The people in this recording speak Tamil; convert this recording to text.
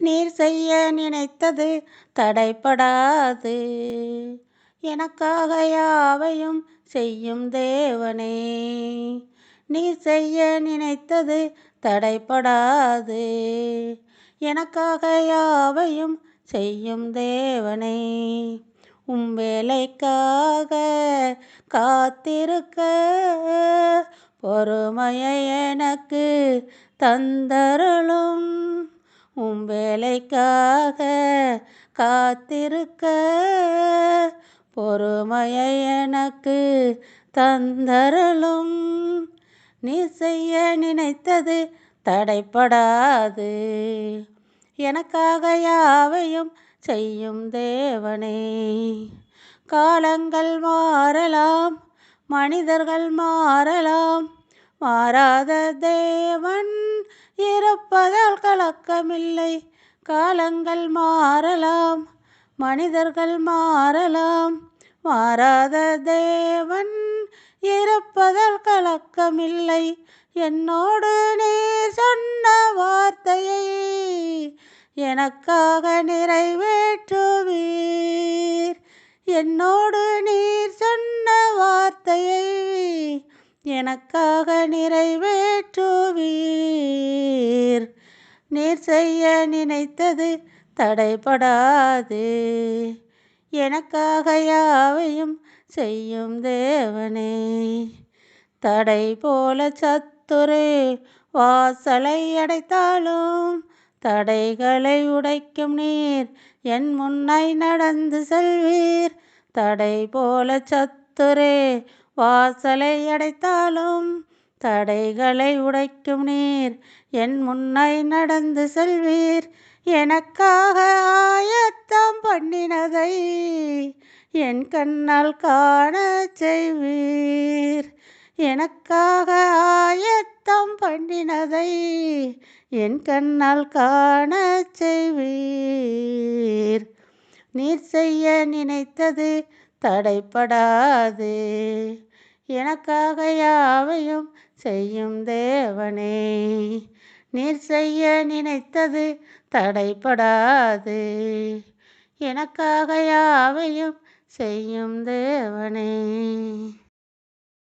நீர் செய்ய நினைத்தது தடைப்படாது எனக்காக யாவையும் செய்யும் தேவனே நீர் செய்ய நினைத்தது தடைப்படாது எனக்காக யாவையும் செய்யும் தேவனே உம் வேலைக்காக காத்திருக்க பொறுமையை எனக்கு தந்தருளும். உம் வேலைக்காக காத்திருக்க பொறுமையை எனக்கு தந்தரலும் நீ செய்ய நினைத்தது தடைப்படாது. எனக்காக யாவையும் செய்யும் தேவனே. காலங்கள் மாறலாம் மனிதர்கள் மாறலாம் மாறாத தேவன் இறப்பதால் கலக்கமில்லை. காலங்கள் மாறலாம் மனிதர்கள் மாறலாம். மாறாத தேவன் இறப்பதால் கலக்கமில்லை. என்னோடு நீ சொன்ன வார்த்தையை எனக்காக நிறைவேற்றுவீர். என்னோடு நீர் சொ எனக்காக நிறைவேற்றுவீர். நீர் செய்ய நினைத்தது தடைபடாது. எனக்காக யாவையும் செய்யும் தேவனே. தடை போல சத்துரு வாசலை அடைத்தாலும் தடைகளை உடைக்கும் நீர் என் முன்னை நடந்து செல்வீர். தடை போல சத்துரே வாசலை அடைத்தாலும் தடைகளை உடைக்கும் நீர் என் முன்னை நடந்து செல்வீர். எனக்காக ஆயத்தம் பண்ணினதை என் கண்ணால் காண செய்வீர். எனக்காக ஆயத்தம் பண்ணினதை என் கண்ணால் காண செய்வீர். நீர் செய்ய நினைத்தது தடைப்படாது. எனக்காக யாவையும் செய்யும் தேவனே. நீர் செய்ய நினைத்தது தடைப்படாது எனக்காக யாவையும் செய்யும் தேவனே.